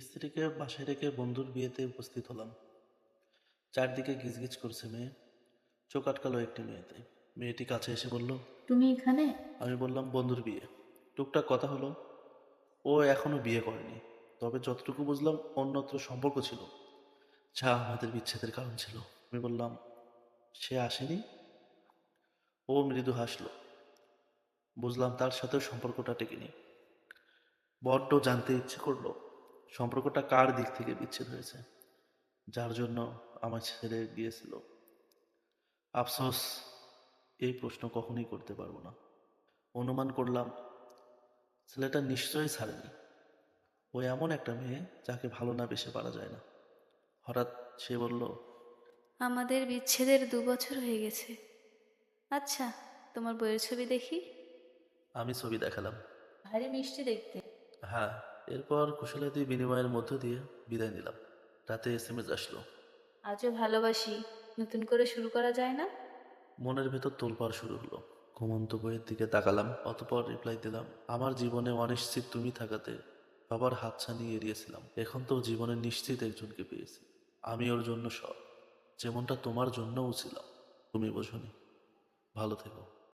স্ত্রীকে বাসায় রেখে বন্ধুর বিয়েতে উপস্থিত হলাম। চারদিকে গিজগিজ করছে মেয়ে। চোখ আটকালো একটি মেয়েতে। মেয়েটি কাছে এসে বলল তুমি এখানে? আমি বললাম বন্ধুর বিয়ে। টুকটাক কথা হলো ও এখনও বিয়ে করেনি। তবে যতটুকু বুঝলাম অন্যত্র সম্পর্ক ছিল। যা আমাদের বিচ্ছেদের কারণ ছিল। আমি বললাম সে আসেনি? ও মৃদু হাসলো। বুঝলাম তার সাথেও সম্পর্কটা টেকেনি। বড্ড জানতে ইচ্ছে করল সম্পর্কটা কার দিক থেকে বিচ্ছেদ হয়েছে? যার জন্য আমার ছেড়ে গিয়েছিল? আফসোস এই প্রশ্ন কখনোই করতে পারব না। অনুমান করলাম ছেলেটা নিশ্চয়ই ছাড়েনি। ও এমন একটা মেয়ে যাকে ভালো না বেসে পারা যায় না। হঠাৎ সে বলল আমাদের বিচ্ছেদের দু বছর হয়ে গেছে। আচ্ছা তোমার বইয়ের ছবি দেখি? আমি ছবি দেখালাম। ভারী মিষ্টি দেখতে। হ্যাঁ। এরপর কুশলাদি বিনিময়ের মধ্য দিয়ে বিদায় নিলাম। রাতে এস এম এস আসলো। আজও ভালোবাসি। নতুন করে শুরু করা যায় না? মনের ভেতর তোলপাড় শুরু হলো। ঘুমন্ত বইয়ের দিকে তাকালাম অতপর রিপ্লাই দিলাম আমার জীবনে অনিশ্চিত তুমি থাকাতে বাবার হাত হাতছানি এড়িয়েছিলাম। এখন তো জীবনে নিশ্চিত একজনকে পেয়েছি। আমি ওর জন্য সব যেমনটা তোমার জন্যও ছিলাম তুমি বোঝনি। ভালো থেকো।